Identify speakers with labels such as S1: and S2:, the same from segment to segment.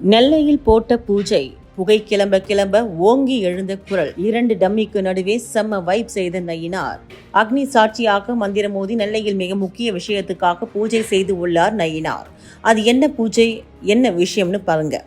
S1: நெல்லையில் போட்ட பூஜை புகை கிளம்ப கிளம்ப ஓங்கி எழுந்த குரல். இரண்டு டம்மிக்கு நடுவே செம்ம வைப் செய்த நயினார். அக்னி சாட்சியாக மந்திரம் மோதி நெல்லையில் மிக முக்கிய விஷயத்துக்காக பூஜை செய்து உள்ளார் நயினார். அது என்ன பூஜை என்ன விஷயம்னு பாருங்கள்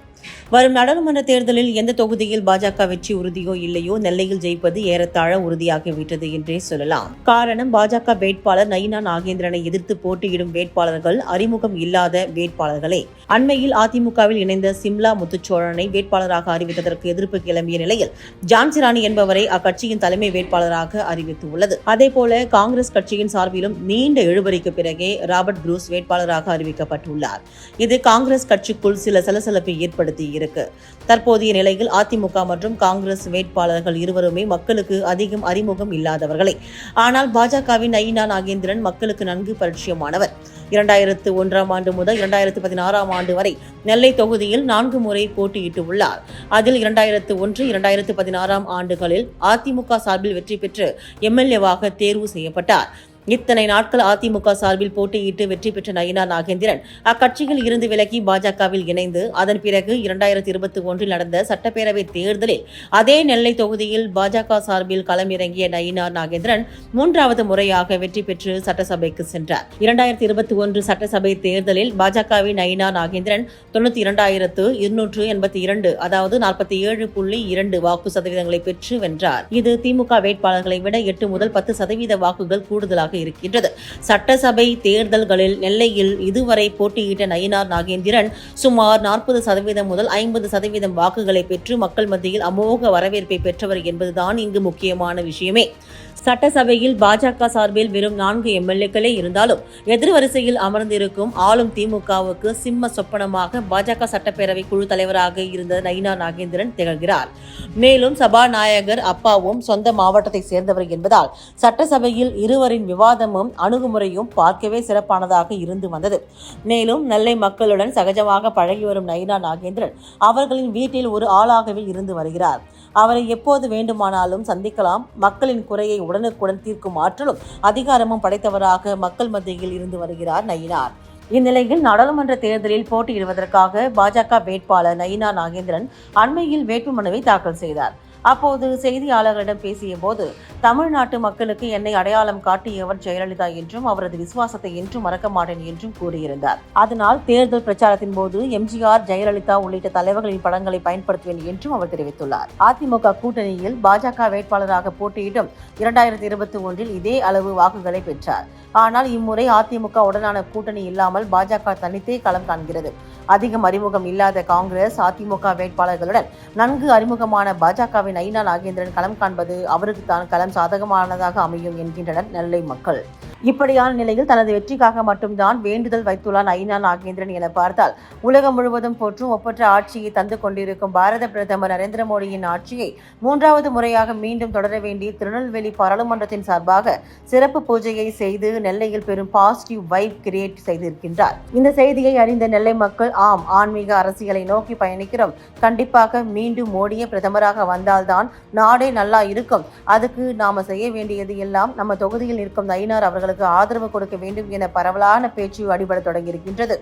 S1: வரும் நாடாளுமன்ற தேர்தலில் எந்த தொகுதியில் பாஜக வெற்றி உறுதியோ இல்லையோ நெல்லையில் ஜெயிப்பது ஏறத்தாழ உறுதியாகிவிட்டது என்றே சொல்லலாம். காரணம் பாஜக வேட்பாளர் நயினா நாகேந்திரனை எதிர்த்து போட்டியிடும் வேட்பாளர்கள் அறிமுகம் இல்லாத வேட்பாளர்களே. அண்மையில் அதிமுகவில் இணைந்த சிம்லா முத்துச்சோழனை வேட்பாளராக அறிவித்ததற்கு எதிர்ப்பு கிளம்பிய நிலையில் ஜான்சிராணி என்பவரை அக்கட்சியின் தலைமை வேட்பாளராக அறிவித்துள்ளது. அதேபோல காங்கிரஸ் கட்சியின் சார்பிலும் நீண்ட இழுபறிக்கு பிறகே ராபர்ட் புரூஸ் வேட்பாளராக அறிவிக்கப்பட்டுள்ளார். இது காங்கிரஸ் கட்சிக்குள் சில சலசலப்பை ஏற்படுத்தி இருக்கு. தற்போதைய நிலையில் அதிமுக மற்றும் காங்கிரஸ் வேட்பாளர்கள் இருவருமே மக்களுக்கு அதிகம் அறிமுகம் இல்லாதவர்களே. ஆனால் பாஜகவின் நயினா நாகேந்திரன் மக்களுக்கு நன்கு பரிச்சயமானவர். இரண்டாயிரத்து ஒன்றாம் ஆண்டு முதல் இரண்டாயிரத்து பதினாறாம் ஆண்டு வரை நெல்லை தொகுதியில் நான்கு முறை போட்டியிட்டு உள்ளார். அதில் இரண்டாயிரத்து ஒன்று இரண்டாயிரத்து பதினாறாம் ஆண்டுகளில் அதிமுக சார்பில் வெற்றி பெற்று எம்எல்ஏவாக தேர்வு செய்யப்பட்டார். இத்தனை நாட்கள் அதிமுக சார்பில் போட்டியிட்டு வெற்றி பெற்ற நயினா நாகேந்திரன் அக்கட்சியில் இருந்து விலகி பாஜகவில் இணைந்து அதன் பிறகு இரண்டாயிரத்தி இருபத்தி ஒன்றில் நடந்த சட்டப்பேரவை தேர்தலில் அதே நெல்லை தொகுதியில் பாஜக சார்பில் களமிறங்கிய நயினா நாகேந்திரன் மூன்றாவது முறையாக வெற்றி பெற்று சட்டசபைக்கு சென்றார். இரண்டாயிரத்தி இருபத்தி ஒன்று சட்டசபை தேர்தலில் பாஜகவின் நயினா நாகேந்திரன் தொண்ணூத்தி இரண்டாயிரத்து இருநூற்று எண்பத்தி இரண்டு அதாவது நாற்பத்தி ஏழு புள்ளி இரண்டு வாக்கு சதவீதங்களை பெற்று வென்றார். இது திமுக வேட்பாளர்களை விட எட்டு முதல் பத்து சதவீத வாக்குகள் கூடுதலாக இருக்கின்றது. சட்டசபை தேர்தல்களில் நெல்லையில் இதுவரை போட்டியிட்ட நயினார் நாகேந்திரன் சுமார் நாற்பது சதவீதம் முதல் ஐம்பது சதவீதம் வாக்குகளை பெற்று மக்கள் மத்தியில் அமோக வரவேற்பை பெற்றவர் என்பதுதான் இங்கு முக்கியமான விஷயமே. சட்டசபையில் பாஜக சார்பில் வெறும் நான்கு எம்எல்ஏக்களே இருந்தாலும் எதிர்வரிசையில் அமர்ந்திருக்கும் ஆளும் திமுகவுக்கு சிம்ம சொப்பனமாக பாஜக சட்டப்பேரவை குழு தலைவராக இருந்த நயினா நாகேந்திரன் திகழ்கிறார். மேலும் சபாநாயகர் அப்பாவும் சொந்த மாவட்டத்தை சேர்ந்தவர் என்பதால் சட்டசபையில் இருவரின் விவாதமும் அணுகுமுறையும் பார்க்கவே சிறப்பானதாக இருந்து வந்தது. மேலும் நெல்லை மக்களுடன் சகஜமாக பழகி வரும் நயினா நாகேந்திரன் அவர்களின் வீட்டில் ஒரு ஆளாகவே இருந்து வருகிறார். அவரை எப்போது வேண்டுமானாலும் சந்திக்கலாம். மக்களின் குறையை உடனுக்குடன் தீர்க்கும் ஆற்றலும் அதிகாரமும் படைத்தவராக மக்கள் மத்தியில் இருந்து வருகிறார் நயினார் இந்நிலையில் நாடாளுமன்ற தேர்தலில் போட்டியிடுவதற்காக பாஜக வேட்பாளர் நயினா நாகேந்திரன் அண்மையில் வேட்புமனுவை தாக்கல் செய்தார். அப்போது செய்தியாளர்களிடம் பேசிய போது தமிழ்நாட்டு மக்களுக்கு என்னை அடையாளம் காட்டியவர் ஜெயலலிதா என்றும் அவரது விசுவாசத்தை என்றும் மறக்க மாட்டேன் என்றும் கூறியிருந்தார். அதனால் தேர்தல் பிரச்சாரத்தின் போது எம்ஜிஆர் ஜெயலலிதா உள்ளிட்ட தலைவர்களின் படங்களை பயன்படுத்துவேன் என்றும் அவர் தெரிவித்துள்ளார். அதிமுக கூட்டணியில் பாஜக வேட்பாளராக போட்டியிடும் இரண்டாயிரத்தி இருபத்தி ஒன்றில் இதே அளவு வாக்குகளை பெற்றார். ஆனால் இம்முறை அதிமுக உடனான கூட்டணி இல்லாமல் பாஜக தனித்தே களம் காண்கிறது. அதிகம் அறிமுகம் இல்லாத காங்கிரஸ் அதிமுக வேட்பாளர்களுடன் நன்கு அறிமுகமான பாஜகவின் ஐநா நாகேந்திரன் களம் காண்பது அவருக்கு தான் களம் சாதகமானதாக அமையும் என்கின்றனர் நெல்லை மக்கள். இப்படியான நிலையில் தனது வெற்றிக்காக மட்டும்தான் வேண்டுதல் வைத்துள்ளார் ஐநா நாகேந்திரன் என பார்த்தால் உலகம் முழுவதும் போற்றும் ஒப்பற்ற ஆட்சியை தந்து கொண்டிருக்கும் பாரத பிரதமர் நரேந்திர மோடியின் ஆட்சியை மூன்றாவது முறையாக மீண்டும் தொடர வேண்டிய திருநெல்வேலி பாராளுமன்றத்தின் சார்பாக சிறப்பு பூஜையை செய்து நெல்லையில் பெரும் பாசிட்டிவ் வைப் கிரியேட் செய்திருக்கின்றார். இந்த செய்தியை அறிந்த நெல்லை மக்கள் ஆம் ஆன்மீக அரசியலை நோக்கி பயணிக்கிறோம். கண்டிப்பாக மீண்டும் மோடியே பிரதமராக வந்தால்தான் நாடே நல்லா இருக்கும். அதுக்கு நாம செய்ய வேண்டியது எல்லாம் நம்ம தொகுதியில் நிற்கும் நயினார் அவர்களுக்கு ஆதரவு கொடுக்க வேண்டும் என பரவலான பேச்சு அடிபட தொடங்கியிருக்கின்றது.